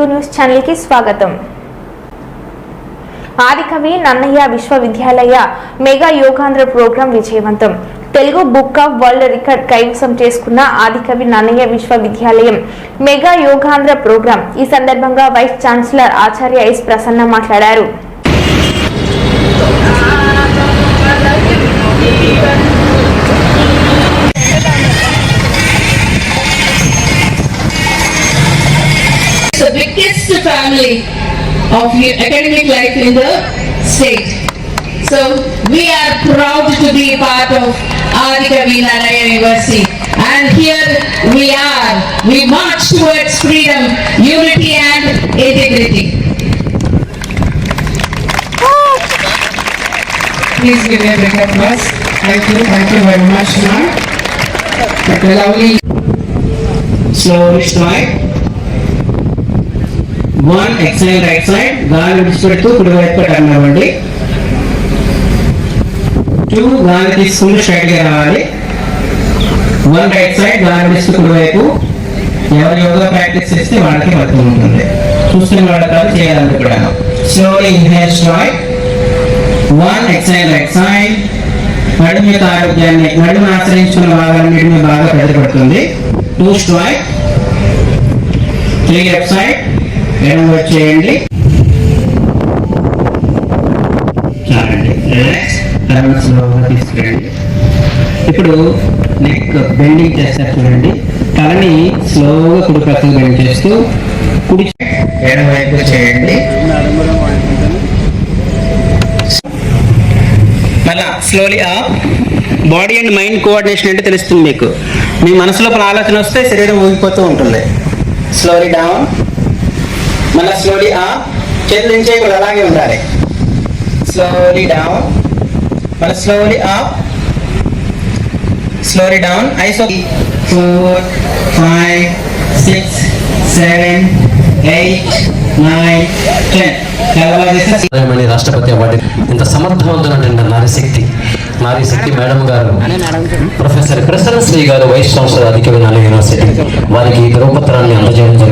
Telugu news ఛానల్కి స్వాగతం. ఆదికవి నన్నయ్య విశ్వవిద్యాలయ మెగా యోగాంధ్ర ప్రోగ్రాం విజయవంతం. Telugu book of world record కైవసం చేసుకున్న ఆదికవి నన్నయ్య విశ్వవిద్యాలయం మెగా యోగాంధ్ర ప్రోగ్రాం. ఈ సందర్భంగా vice chancellor Acharya S Prasanna మాట్లాడారు. Biggest family of academic life in the state. So we are proud to be part of Adikavi Nalaya University. And here we are, we march towards freedom, unity and integrity. Please give a big applause. Thank you, thank you very much, ma'am. Lovely slow one exhale right side గాలి విడిచిపెడుతూ కుడి వైపు turn అవ్వండి. Two గాలి తీసుకుంటూ స్ట్రైట్గా రావాలి. One right side గాలి విడిస్తూ కుడి వైపు. ఎవరు యోగా ప్రాక్టీస్ చేస్తే వాళ్ళకి బతుకు ఉంటుంది. చూస్తున్న వాళ్ళకి కాదు slowly inhale strike one exhale right side నడుము యొక్క ఆరోగ్యాన్ని నడుము ఆశ్రయించుకున్న భాగాన్ని మీద బాగా పెద్దపడుతుంది. Two strike three left side ఎడమ వైపు చేయండి. చాలండి. రిలాక్స్ తర్వాత స్లోగా తీసుకురండి. ఇప్పుడు నెక్ బెండింగ్ చేస్తారు చూడండి. తలని స్లోగా కుడి పక్కకు బెండ్ చేస్తూ కుడి ఎడవైపు చేయండి. మళ్ళా slowly up body and mind coordination అంటే తెలుస్తుంది మీకు. మీ మనసు లోపల ఆలోచన వస్తే శరీరం ఊగిపోతూ ఉంటుంది. స్లోలీ డౌన్ మళ్ళీ స్లోలీ ఆ చేతులు ఏం చేయకూడదు అలాగే ఉండాలి. స్లోలీ డౌన్ మళ్ళీ slowly up slowly down ice four five six seven eight nine ten రాష్ట్రపతి అవార్డు. ఇంత సమర్థవంతులైన నారీశక్తి నారీశక్తి మేడం గారు. ప్రొఫెసర్ ప్రసన్న శ్రీ గారు వైస్ ఛాన్సలర్ అధిక వినాలి యూనివర్సిటీ. వారికి ధ్రువపత్రాన్ని అందజేయడం